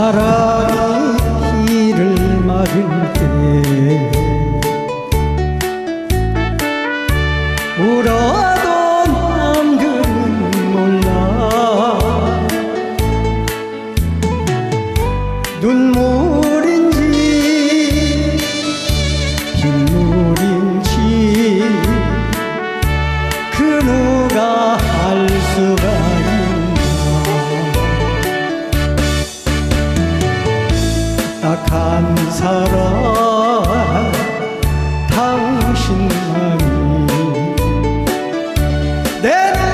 사랑이 길을 막을 때 울어도 남들은 몰라. 눈물인지 빗물인지 그 누가 알 수가 착한 사람 당신만이. 내